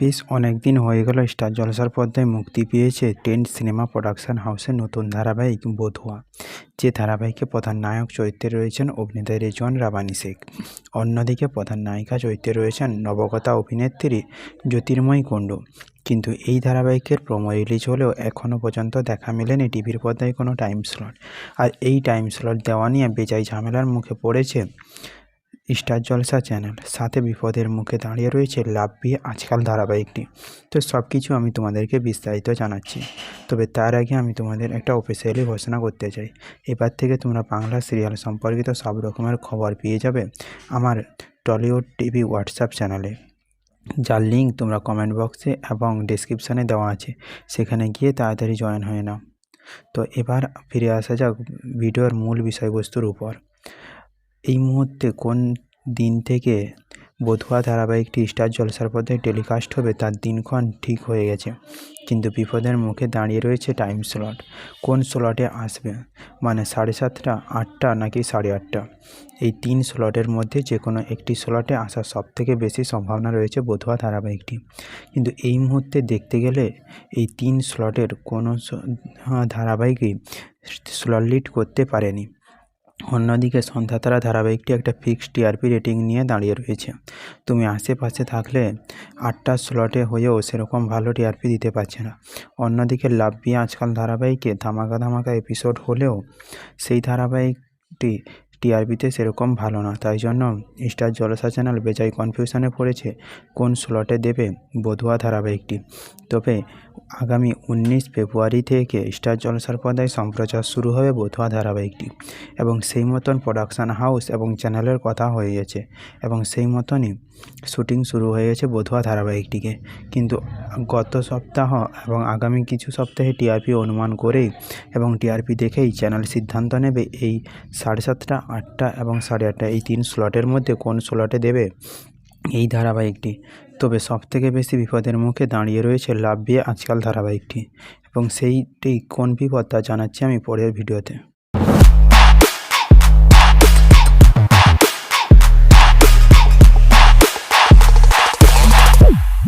বেশ অনেক দিন হয়ে গেল স্টার জলসার পর্দায় মুক্তি পেয়েছে টেন্ট সিনেমা প্রোডাকশন হাউসের নতুন ধারাবাহিক বধুয়া, যে ধারাবাহিকে প্রধান নায়ক চরিত্রে রয়েছেন অভিনেতা রেজওয়ান রাবানি শেখ। অন্যদিকে প্রধান নায়িকা চরিত্রে রয়েছেন নবগতা অভিনেত্রী জ্যোতির্ময়ী কুণ্ডু। কিন্তু এই ধারাবাহিকের প্রোমো রিলিজ হলেও এখনও পর্যন্ত দেখা মেলেনি টিভির পর্দায় কোনো টাইম স্লট। আর এই টাইম স্লট দেওয়া নিয়ে বেজায় ঝামেলার মুখে পড়েছে স্টার জলসা চ্যানেল সাথে বিপদের মুখে দাঁড়িয়ে রয়েছে লাভ বিয়ে আজকাল ধারাবাহিকটি। তো সব কিছু আমি তোমাদেরকে বিস্তারিত জানাচ্ছি। তবে তার আগে আমি তোমাদের একটা অফিসিয়ালি ঘোষণা করতে চাই। এবার থেকে তোমরা বাংলা সিরিয়াল সম্পর্কিত সব রকমের খবর পেয়ে যাবে আমার টলিউড টিভি হোয়াটসঅ্যাপ চ্যানেলে যার লিঙ্ক তোমরা কমেন্ট বক্সে এবং ডিসক্রিপশানে দেওয়া আছে। সেখানে গিয়ে তাড়াতাড়ি জয়েন হয়ে নাও। তো এবার ফিরে আসা যাক ভিডিওর মূল বিষয়বস্তুর উপর। এই মুহূর্তে কোন দিন থেকে বধুয়া ধারাবাহিকটি স্টার জলসার পথে টেলিকাস্ট হবে তার দিনক্ষণ ঠিক হয়ে গেছে। কিন্তু বিপদের মুখে দাঁড়িয়ে রয়েছে টাইম স্লট। কোন স্লটে আসবে? মানে সাড়ে সাতটা, আটটা নাকি সাড়ে আটটা? এই তিন স্লটের মধ্যে যে কোনো একটি স্লটে আসার সবথেকে বেশি সম্ভাবনা রয়েছে বধুয়া ধারাবাহিকটি। কিন্তু এই মুহূর্তে দেখতে গেলে এই তিন স্লটের কোনো ধারাবাহিকই স্লট লিড করতে পারেনি। অন্যদিকে সন্ধ্যাতারা ধারাবাহিকটি একটা ফিক্সড টিআরপি রেটিং নিয়ে দাঁড়িয়ে রয়েছে। তুমি আশেপাশে থাকলে আটটা স্লটে হয়েও সেরকম ভালো টিআরপি দিতে পারছে না। অন্যদিকে লাভ বিয়ে আজকাল ধারাবাহিকে ধামাকা ধামাকা এপিসোড হলেও সেই ধারাবাহিকটি টিআরপিতে সেরকম ভালো না। তাই জন্য স্টার জলসা চ্যানেল বেজায় কনফিউশনে পড়েছে কোন স্লটে দেবে বধুয়া ধারাবাহিকটি। তবে আগামী উনিশ ফেব্রুয়ারি থেকে স্টার জলসার পর্দায় সম্প্রচার শুরু হবে বধুয়া ধারাবাহিকটি এবং সেই মতন প্রোডাকশান হাউস এবং চ্যানেলের কথা হয়ে গেছে এবং সেই মতনই শুটিং শুরু হয়ে গেছে বধুয়া ধারাবাহিকটিকে। কিন্তু গত সপ্তাহ এবং আগামী কিছু সপ্তাহে টিআরপি অনুমান করেই এবং টিআরপি দেখেই চ্যানেল সিদ্ধান্ত নেবে এই সাড়ে সাতটা আটটা এবং সাড়ে আটটা, এই তিন স্লটের মধ্যে কোন স্লটে দেবে? এই ধারাবাহিকটি। তবে সবথেকে বেশি বিপদের মুখে দাঁড়িয়ে রয়েছে লাভ বিয়ে আজকাল ধারাবাহিকটি এবং সেইটি কোন বিপদ তা জানাচ্ছি আমি পরের ভিডিওতে।